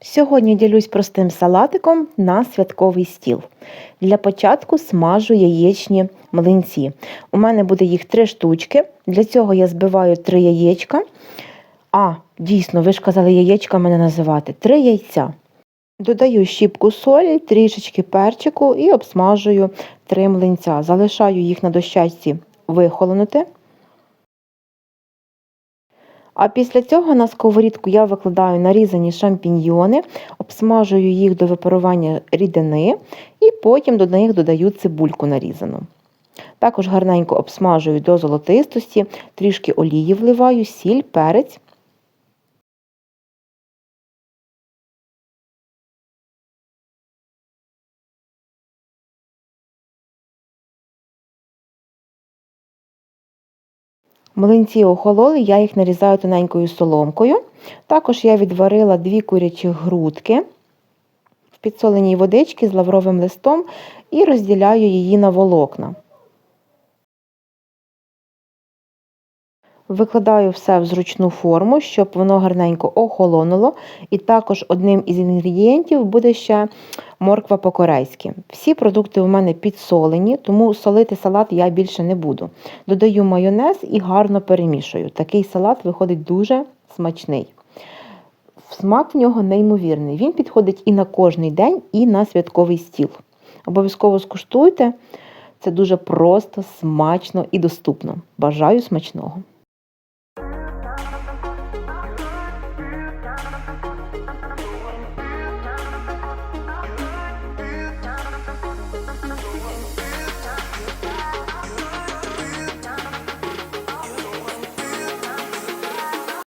Сьогодні ділюсь простим салатиком на святковий стіл. Для початку смажу яєчні млинці. У мене буде їх три штучки. Для цього я збиваю три яєчка. А, дійсно, ви ж казали яєчка мене називати. Три яйця. Додаю щіпку солі, трішечки перчику і обсмажую три млинця. Залишаю їх на дощечці вихолонути. А після цього на сковорідку я викладаю нарізані шампіньйони, обсмажую їх до випарування рідини і потім до них додаю цибульку нарізану. Також гарненько обсмажую до золотистості, трішки олії вливаю, сіль, перець. Млинці охололи, я їх нарізаю тоненькою соломкою. Також я відварила дві курячі грудки в підсоленій водичці з лавровим листом і розділяю її на волокна. Викладаю все в зручну форму, щоб воно гарненько охолонуло. І також одним із інгредієнтів буде ще морква по-корейськи. Всі продукти у мене підсолені, тому солити салат я більше не буду. Додаю майонез і гарно перемішую. Такий салат виходить дуже смачний. Смак в нього неймовірний. Він підходить і на кожний день, і на святковий стіл. Обов'язково скуштуйте. Це дуже просто, смачно і доступно. Бажаю смачного!